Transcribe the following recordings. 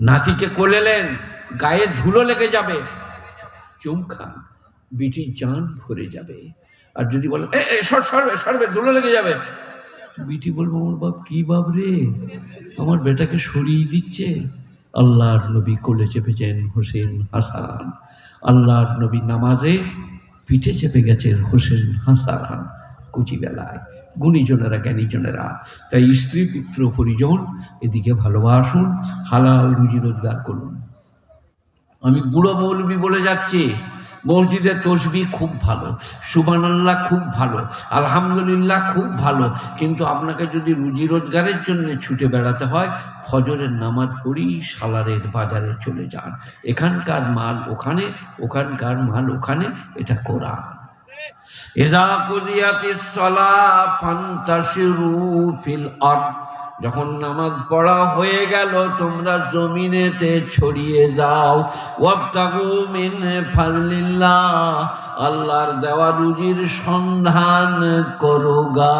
নাতিকে কোলেলেন গায়ে ধুলো লেগে যাবে। চুমখান বিটির জান ভরে যাবে। আর যদি বলে এ এ, সর সরবে সরবে ধুলো লেগে যাবে। বিটি বলব আমার বাপ কি বাপ রে? আমার বেটাকে সরিয়ে দিচ্ছে। আল্লাহর নবী কোলে চেপেছেন হোসেন হাসান। আল্লাহর নবী নামাজে পিঠে চেপে গেছেন হোসেন হাসান কুচিবেলায়। গুণীজনেরা, জ্ঞানীজনেরা। তাই স্ত্রী, পুত্র, পরিজন এদিকে ভালোবাসুন, হালাল রুজি রোজগার করুন। আমি বুড়ো মৌলবি বলে যাচ্ছি মসজিদের তসবি খুব ভালো সুবানাল্লাহ খুব ভালো, আলহামদুলিল্লাহ খুব ভালো, কিন্তু আপনাকে যদি রুজি রোজগারের জন্য ছুটে বেড়াতে হয়, ফজরের নামাজ পড়ি, সালারের বাজারে চলে যান। এখানকার মাল ওখানে, ওখানকার মাল ওখানে, এটা কোরআন। যখন নামাজ পড়া হয়ে গেল, তোমরা জমিনেতে ছড়িয়ে যাও। আল্লাহর দেওয়া রুজির সন্ধান করো গা।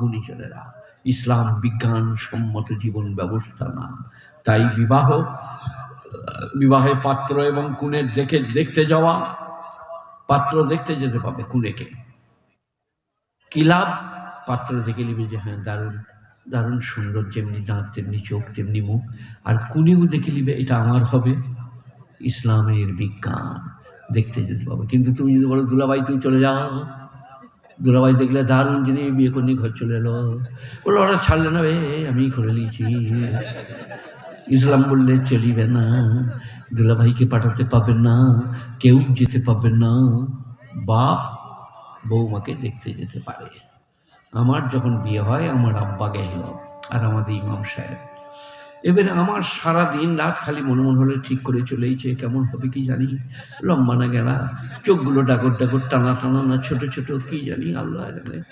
গুণীজনেরা ইসলাম বিজ্ঞান সম্মত জীবন ব্যবস্থা না। তাই বিবাহ বিবাহে পাত্র এবং কুনের দেখে, দেখতে যাওয়া। পাত্র দেখতে যেতে পাবে কুনেকে কি। লাভ? পাত্র দেখে নিবে যে হ্যাঁ দারুণ দারুণ সুন্দর, যেমনি দাঁত, তেমনি চোখ, তেমনি মুখ। আর কুনিও দেখে নিবে এটা আমার হবে। ইসলামের বিজ্ঞান, দেখতে যেতে পাবে। কিন্তু তুমি যদি বলো, দুলাভাই তুই চলে যাও। দুলাভাই দেখলে দারুণ জিনিস, বিয়ে করনি ঘর চলে এলো। বলল, ওরা ছাড়লে না বে আমি করে নিয়েছি। ইসলাম বললে চলিবে না, দুলাভাইকে পাঠাতে পাবেন না, কেউ যেতে পাবেন না। বাপ বৌমাকে দেখতে যেতে পারে। আমার যখন বিয়ে হয়, আমার আব্বা গেল আর আমাদের ইমাম সাহেব। এবারে আমার সারা দিন রাত খালি মনে মনে হলে ঠিক করে চলেইছে, কেমন হবে কি জানি? লম্বা না গেড়া, চোখগুলো ডাকর ডাকর টানা টানা না, ছোট ছোট, কি জানি, আল্লাহ জানে।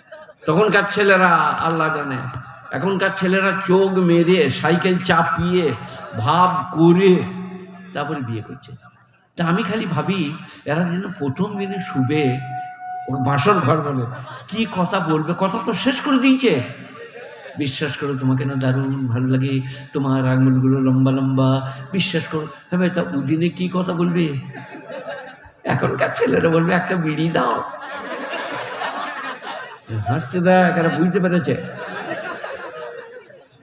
তখনকার ছেলেরা, আল্লাহ জানে। এখনকার ছেলেরা চোখ মেরে, সাইকেল চাপিয়ে, ভাব করে তারপরে বিয়ে করছে। তা আমি খালি ভাবি, এরা যেন প্রথম দিনে শুবে ও বাসর ঘর বলে। কি কথা বলবে? কথা তো শেষ করে দিয়েছে। বিশ্বাস করো তোমাকে না দারুণ ভালো লাগে, তোমার আঙুলগুলো লম্বা লম্বা। বিশ্বাস করো। হ্যাঁ ভাই, তা উদিনে কি কথা বলবে? এখনকার ছেলেরা বলবে, একটা বিড়ি দাও। হাসতে দেখ বুঝতে পেরেছে।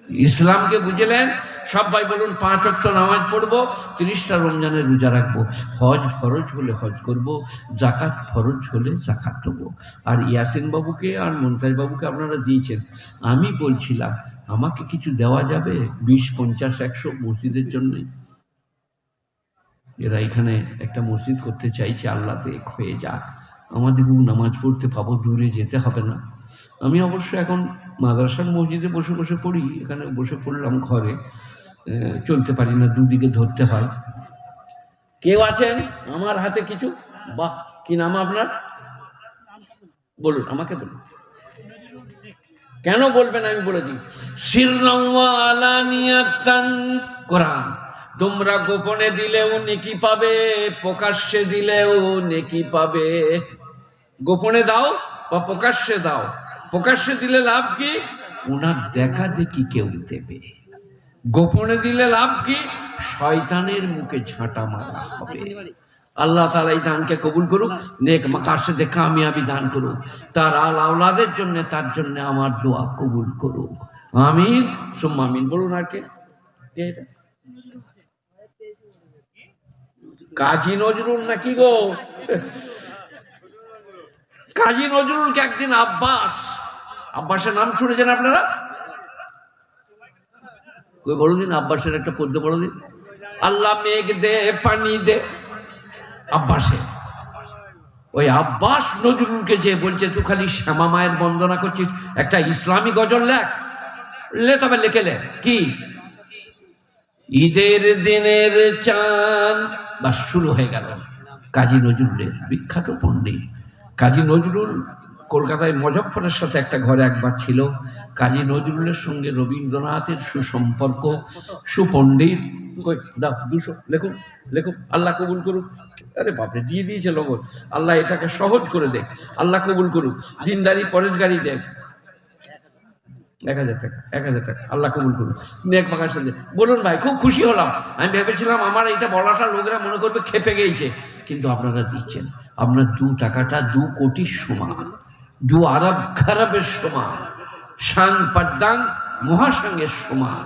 ইসলামকে বুঝলেন সবাই বলুন, পাঁচ অক্ট নামাজ পড়ব, তিরিশটা রমজানের রোজা রাখব। হজ ফরজ হলে হজ করব জাকাত ফরজ হলে জাকাত দেবো। আর ইয়াসিন বাবুকে আর মমতাজ বাবুকে আপনারা দিয়েছেন। আমি বলছিলাম, আমাকে কিছু দেওয়া যাবে? বিশ, পঞ্চাশ, একশো মসজিদের জন্য? এরা এখানে একটা মসজিদ করতে চাইছে, আল্লাহ দেখ হয়ে যাক। আমাদেরকেও নামাজ পড়তে পাবো, দূরে যেতে হবে না। আমি অবশ্য এখন মাদ্রাসার মসজিদে বসে বসে পড়ি, এখানে বসে পড়লাম ঘরে। চলতে পারি না, দুদিকে ধরতে হয়। কেউ আছেন? আমার হাতে কিছু? বাহ, কি নাম আপনার? বলুন, আমাকে বলুন। কেন বলবেন আমি বলে দিই। কোরআন। তোমরা গোপনে দিলেও নেকি পাবে, প্রকাশ্যে দিলেও নেকি পাবে। গোপনে দাও বা প্রকাশ্যে দাও। প্রকাশ্যে দিলে লাভ কি? ওনার দেখা দেখি কেউ দেবে। গোপনে দিলে লাভ কি? শয়তানের মুখে ঝাঁটা মারা হবে। আল্লাহ তালা এই দানকে কবুল করুক, নেক মাকাশে দেখা আমি আমি দান করুক। তার আল আওলাদের জন্য, তার জন্য আমার দোয়া কবুল করুক। আমিন। সুম্মা আমিন বলুন আর কে? কাজী নজরুল নাকি গো? কাজী নজরুলকে একদিন আব্বাস আব্বাসের নাম শুনেছেন আপনারা? কই বলো দিন আব্বাসের একটা পদ্য বলো দিন আল্লাহ মেঘ দে, পানি দে। আব্বাসে ওই আব্বাস নজরুলকে যে বলছে, তুই খালি শ্যামা মায়ের বন্দনা করছিস, একটা ইসলামী গজল লেখ। লে তবে লিখে লে। কি? ঈদের দিনের চান বা শুরু হয়ে গেল। কাজী নজরুলের বিখ্যাত পণ্ডিত। কাজী নজরুল কলকাতায় মজফরের সাথে একটা ঘরে একবার ছিল। কাজী নজরুলের সঙ্গে রবীন্দ্রনাথের সুসম্পর্ক, সুপণ্ডিত। দুশো লেখুন লেখুন আল্লাহ কবুল করুক। আরে বাপরে, দিয়ে দিয়েছে লগন আল্লাহ এটাকে সহজ করে দেখ, আল্লাহ কবুল করুক। দিনদারি, পরেশগারি দেখ। এক হাজার টাকা, এক হাজার টাকা, আল্লাহ কবুল করুন নেক বাগার সাথে। বলুন ভাই, খুব খুশি হলাম। আমি ভেবেছিলাম আমার এইটা বলাটা লোকেরা মনে করবে খেপে গিয়েছে কিন্তু আপনারা দিচ্ছেন। আপনার দু টাকাটা দু কোটির সমান। দু আরব খারাপের সমান সাং পাড্ডাং মহাসাঙ্গের সমান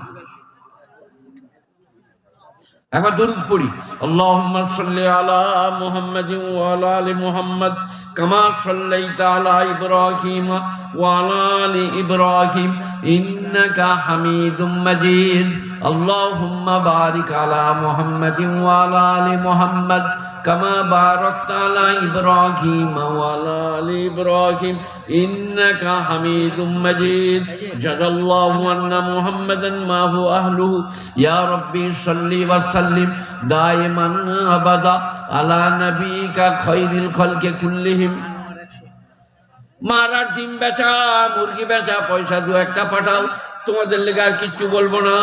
একবার দরুদ পড়ি আল্লাহুম্মা সাল্লি আলা মুহাম্মাদিন ওয়া আলা আলি মুহাম্মাদ কামা সাল্লাইতা আলা ইব্রাহিম ওয়া আলা আলি ইব্রাহিম ইন্নাকা হামিদুম মাজিদ আল্লাহুম্মা বারিক আলা মুহাম্মাদিন ওয়া আলা আলি মুহাম্মাদ কামা বারাকতা আলা ইব্রাহিম ওয়া আলা আলি ইব্রাহিম ইন্নাকা হামিদুম মাজিদ জাযাল্লাহু আন্না মুহাম্মাদান মা হু আহলুহু ইয়া রাব্বি সাল্লি ওয়া সাল্লিম دائما আবাদা على نبيك خير الخلق كلهم মারার ডিম বেচা, মুরগি বেচা, পয়সা দু একটা পাঠাও, তোমাদের লেগে আর কিচ্ছু বলব না।